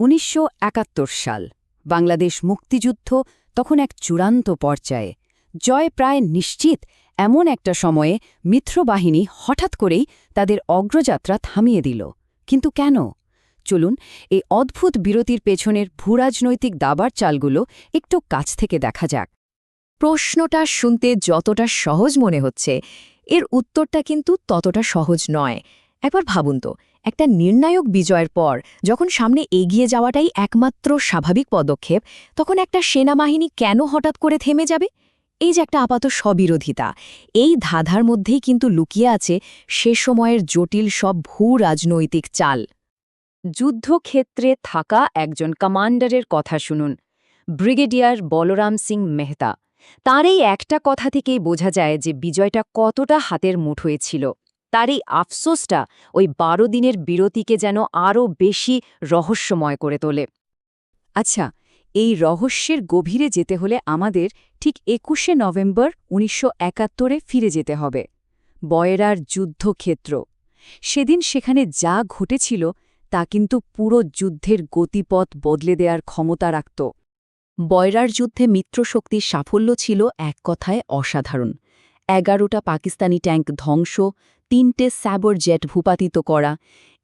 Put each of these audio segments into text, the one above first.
উনিশশো একাত্তর সাল, বাংলাদেশ মুক্তিযুদ্ধ তখন এক চূড়ান্ত পর্যায়ে। জয় প্রায় নিশ্চিত এমন একটা সময়ে মিত্রবাহিনী হঠাৎ করেই তাদের অগ্রযাত্রা থামিয়ে দিল। কিন্তু কেন? চলুন, এই অদ্ভুত বিরতির পেছনের ভূরাজনৈতিক দাবার চালগুলো একটু কাছ থেকে দেখা যাক। প্রশ্নটা শুনতে যতটা সহজ মনে হচ্ছে, এর উত্তরটা কিন্তু ততটা সহজ নয়। একবার ভাবুন তো একটা নির্ণায়ক বিজয়ের পর, যখন সামনে এগিয়ে যাওয়াটাই একমাত্র স্বাভাবিক পদক্ষেপ, তখন একটা সেনাবাহিনী কেন হঠাৎ করে থেমে যাবে? এই যে একটা আপাত স্ববিরোধিতা, এই ধাঁধার মধ্যেই কিন্তু লুকিয়ে আছে সে সময়ের জটিল সব ভূ রাজনৈতিক চাল। যুদ্ধক্ষেত্রে থাকা একজন কমান্ডারের কথা শুনুন, ব্রিগেডিয়ার বলরাম সিং মেহতা। তার এই একটা কথা থেকেই বোঝা যায় যে বিজয়টা কতটা হাতের মুঠোয় ছিল। তার এই আফসোসটা ওই বারো দিনের বিরতিকে যেন আরও বেশি রহস্যময় করে তোলে। আচ্ছা এই রহস্যের গভীরে যেতে হলে আমাদের ঠিক একুশে নভেম্বর উনিশশো একাত্তরে ফিরে যেতে হবে, বয়রার যুদ্ধক্ষেত্র। সেদিন সেখানে যা ঘটেছিল তা কিন্তু পুরো যুদ্ধের গতিপথ বদলে দেওয়ার ক্ষমতা রাখত। বয়রার যুদ্ধে মিত্রশক্তির সাফল্য ছিল এক কথায় অসাধারণ। এগারোটা পাকিস্তানি ট্যাঙ্ক ধ্বংস তিনটে স্যাবর জেট ভূপাতিত করা।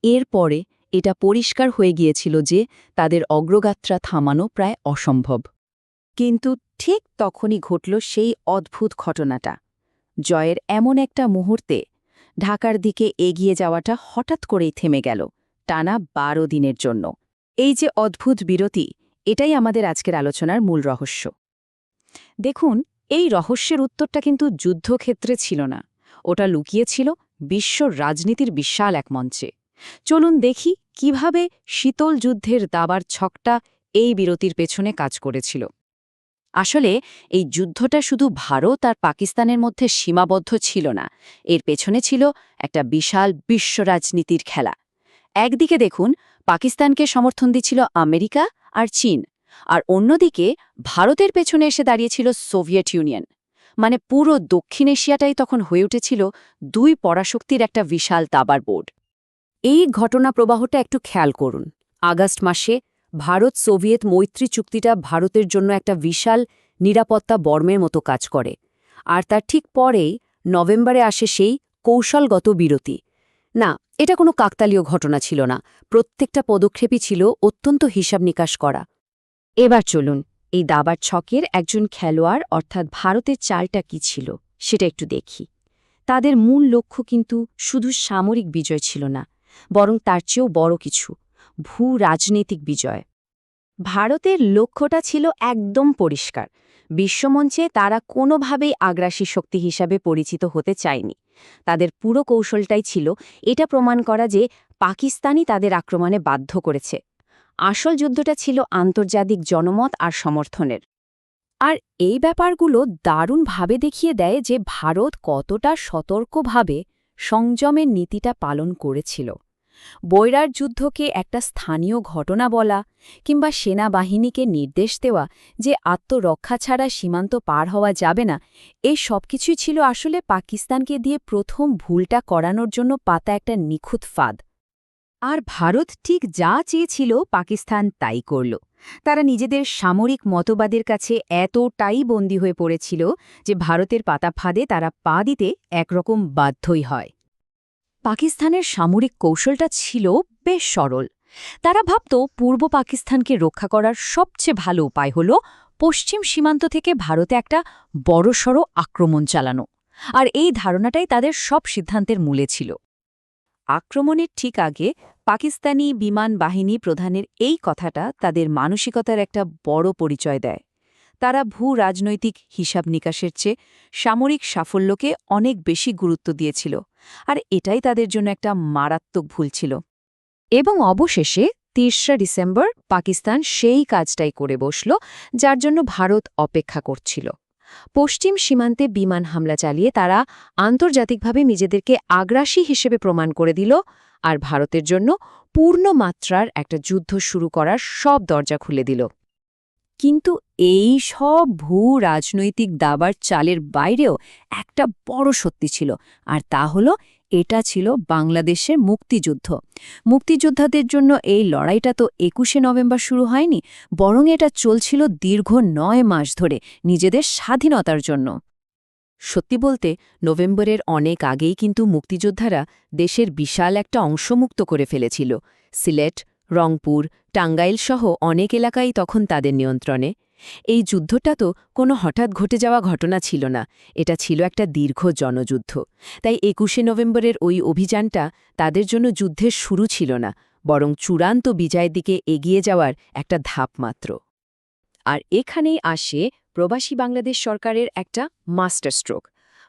এরপরে এটা পরিষ্কার হয়ে গিয়েছিল যে তাদের অগ্রগাত্রা থামানো প্রায় অসম্ভব। কিন্তু ঠিক তখনই ঘটল সেই অদ্ভুত ঘটনাটা। জয়ের এমন একটা মুহূর্তে ঢাকার দিকে এগিয়ে যাওয়াটা হঠাৎ করেই থেমে গেল, টানা বারো দিনের জন্য। এই যে অদ্ভুত বিরতি, এটাই আমাদের আজকের আলোচনার মূল রহস্য। দেখুন, এই রহস্যের উত্তরটা কিন্তু যুদ্ধক্ষেত্রে ছিল না। ওটা লুকিয়েছিল বিশ্ব রাজনীতির বিশাল এক মঞ্চে। চলুন দেখি কীভাবে শীতল যুদ্ধের দাবার ছকটা এই বিরতির পেছনে কাজ করেছিল। আসলে এই যুদ্ধটা শুধু ভারত আর পাকিস্তানের মধ্যে সীমাবদ্ধ ছিল না, এর পেছনে ছিল একটা বিশাল বিশ্ব রাজনীতির খেলা। একদিকে দেখুন, পাকিস্তানকে সমর্থন দিচ্ছিল আমেরিকা আর চীন, আর অন্যদিকে ভারতের পেছনে এসে দাঁড়িয়েছিল সোভিয়েত ইউনিয়ন। মানে পুরো দক্ষিণ এশিয়াটাই তখন হয়ে উঠেছিল দুই পরাশক্তির একটা বিশাল তাবার বোর্ড। এই ঘটনা প্রবাহটা একটু খেয়াল করুন। আগস্ট মাসে ভারত সোভিয়েত মৈত্রী চুক্তিটা ভারতের জন্য একটা বিশাল নিরাপত্তা বর্মের মতো কাজ করে। আর তার ঠিক পরেই নভেম্বরে আসে সেই কৌশলগত বিরতি। না, এটা কোনো কাকতালীয় ঘটনা ছিল না। প্রত্যেকটা পদক্ষেপই ছিল অত্যন্ত হিসাব নিকাশ করা। এবার চলুন এই দাবার ছকের একজন খেলোয়াড়, অর্থাৎ ভারতের চালটা কি ছিল, সেটা একটু দেখি। তাদের মূল লক্ষ্য কিন্তু শুধু সামরিক বিজয় ছিল না, বরং তার চেয়েও বড় কিছু, ভূ রাজনৈতিক বিজয়। ভারতের লক্ষ্যটা ছিল একদম পরিষ্কার। বিশ্বমঞ্চে তারা কোনোভাবেই আগ্রাসী শক্তি হিসাবে পরিচিত হতে চায়নি। তাদের পুরো কৌশলটাই ছিল এটা প্রমাণ করা যে পাকিস্তানই তাদের আক্রমণে বাধ্য করেছে। আসল যুদ্ধটা ছিল আন্তর্জাতিক জনমত আর সমর্থনের। আর এই ব্যাপারগুলো দারুণভাবে দেখিয়ে দেয় যে ভারত কতটা সতর্কভাবে সংযমের নীতিটা পালন করেছিল। বৈরার যুদ্ধকে একটা স্থানীয় ঘটনা বলা কিংবা সেনাবাহিনীকে নির্দেশ দেওয়া যে আত্মরক্ষা ছাড়া সীমান্ত পার হওয়া যাবে না, এই সবকিছুই ছিল আসলে পাকিস্তানকে দিয়ে প্রথম ভুলটা করানোর জন্য পাতা একটা নিখুঁত ফাঁদ। আর ভারত ঠিক যা চেয়েছিল পাকিস্তান তাই করল। তারা নিজেদের সামরিক মতবাদের কাছে এতটাই বন্দী হয়ে পড়েছিল যে ভারতের পাতা ফাঁদে তারা পা দিতে একরকম বাধ্যই হয়। পাকিস্তানের সামরিক কৌশলটা ছিল বেশ সরল। তারা ভাবত পূর্ব পাকিস্তানকে রক্ষা করার সবচেয়ে ভালো উপায় হল পশ্চিম সীমান্ত থেকে ভারতে একটা বড়সড় আক্রমণ চালানো। আর এই ধারণাটাই তাদের সব সিদ্ধান্তের মূলে ছিল। আক্রমণের ঠিক আগে পাকিস্তানি বিমান বাহিনী প্রধানের এই কথাটা তাদের মানসিকতার একটা বড় পরিচয় দেয়। তারা ভূ রাজনৈতিক হিসাব নিকাশের চেয়ে সামরিক সাফল্যকে অনেক বেশি গুরুত্ব দিয়েছিল, আর এটাই তাদের জন্য একটা মারাত্মক ভুল ছিল। এবং অবশেষে তেসরা ডিসেম্বর পাকিস্তান সেই কাজটাই করে বসল, যার জন্য ভারত অপেক্ষা করছিল। পশ্চিম সীমান্তে বিমান হামলা চালিয়ে তারা আন্তর্জাতিকভাবে নিজেদেরকে আগ্রাসী হিসেবে প্রমাণ করে দিল আর ভারতের জন্য পূর্ণ মাত্রার একটা যুদ্ধ শুরু করার সব দরজা খুলে দিল। কিন্তু এই সব ভূ রাজনৈতিক দাবার চালের বাইরেও একটা বড় সত্যি ছিল, আর তা হল এটা ছিল বাংলাদেশের মুক্তিযুদ্ধ। মুক্তিযোদ্ধাদের জন্য এই লড়াইটা তো একুশে নভেম্বর শুরু হয়নি, বরং এটা চলছিল দীর্ঘ নয় মাস ধরে নিজেদের স্বাধীনতার জন্য। সত্যি বলতে, নভেম্বরের অনেক আগেই কিন্তু মুক্তিযোদ্ধারা দেশের বিশাল একটা অংশ মুক্ত করে ফেলেছিল। সিলেট, রংপুর টাঙ্গাইল সহ অনেক এলাকাই তখন তাদের নিয়ন্ত্রণে এই যুদ্ধটা তো কোনো হঠাৎ ঘটে যাওয়া ঘটনা ছিল না। এটা ছিল একটা দীর্ঘ জনযুদ্ধ। তাই একুশে নভেম্বরের ওই অভিযানটা তাদের জন্য যুদ্ধের শুরু ছিল না, বরং চূড়ান্ত বিজয়ের দিকে এগিয়ে যাওয়ার একটা ধাপ মাত্র। আর এখানেই আসে প্রবাসী বাংলাদেশ সরকারের একটা মাস্টার স্ট্রোক।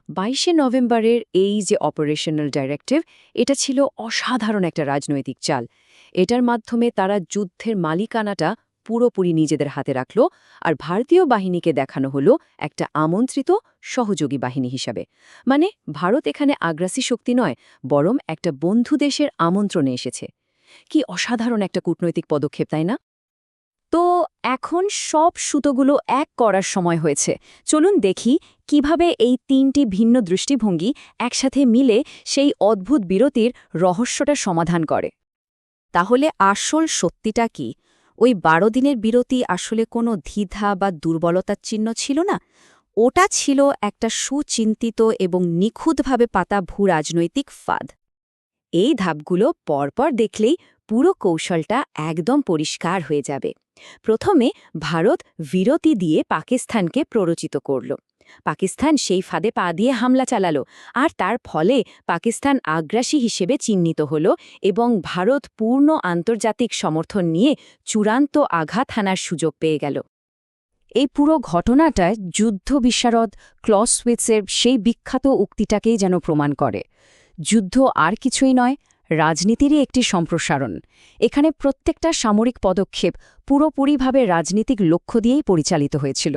বাইশে নভেম্বরের এই যে অপারেশনাল ডাইরেক্টিভ, এটা ছিল অসাধারণ একটা রাজনৈতিক চাল। এটার মাধ্যমে তারা যুদ্ধের মালিকানাটা পুরোপুরি নিজেদের হাতে রাখল আর ভারতীয় বাহিনীকে দেখানো হলো একটা আমন্ত্রিত সহযোগী বাহিনী হিসাবে। মানে ভারত এখানে আগ্রাসী শক্তি নয়, বরং একটা বন্ধু দেশের আমন্ত্রণে এসেছে। কি অসাধারণ একটা কূটনৈতিক পদক্ষেপ, তাই না? তো এখন সব সুতোগুলো এক করার সময় হয়েছে। চলুন দেখি কীভাবে এই তিনটি ভিন্ন দৃষ্টিভঙ্গি একসাথে মিলে সেই অদ্ভুত বিরতির রহস্যটা সমাধান করে। তাহলে আসল সত্যিটা কি? ওই বারো দিনের বিরতি আসলে কোনো দ্বিধা বা দুর্বলতার চিহ্ন ছিল না? ওটা ছিল একটা সুচিন্তিত এবং নিখুঁতভাবে পাতা ভূ রাজনৈতিক ফাঁদ। এই ধাপগুলো পরপর দেখলেই পুরো কৌশলটা একদম পরিষ্কার হয়ে যাবে। প্রথমে ভারত বিরতি দিয়ে পাকিস্তানকে প্ররোচিত করল। পাকিস্তান সেই ফাঁদে পা দিয়ে হামলা চালালো আর তার ফলে পাকিস্তান আগ্রাসী হিসেবে চিহ্নিত হল এবং ভারত পূর্ণ আন্তর্জাতিক সমর্থন নিয়ে চূড়ান্ত আঘাত হানার সুযোগ পেয়ে গেল। এই পুরো ঘটনাটায় যুদ্ধ বিশারদ ক্লসউইটসের সেই বিখ্যাত উক্তিটাকেই যেন প্রমাণ করে। যুদ্ধ আর কিছুই নয় রাজনীতিরই একটি সম্প্রসারণ। এখানে প্রত্যেকটা সামরিক পদক্ষেপ পুরোপুরিভাবে রাজনীতিক লক্ষ্য দিয়েই পরিচালিত হয়েছিল।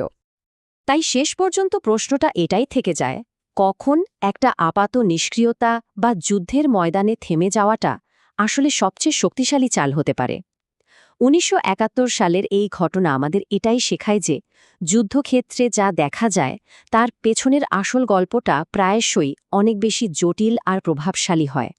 তাই শেষ পর্যন্ত প্রশ্নটা এটাই থেকে যায়, কখন একটা আপাত নিষ্ক্রিয়তা বা যুদ্ধের ময়দানে থেমে যাওয়াটা আসলে সবচেয়ে শক্তিশালী চাল হতে পারে। উনিশশো একাত্তর সালের এই ঘটনা আমাদের এটাই শেখায় যে যুদ্ধক্ষেত্রে যা দেখা যায়, তার পেছনের আসল গল্পটা প্রায়শই অনেক বেশি জটিল আর প্রভাবশালী হয়।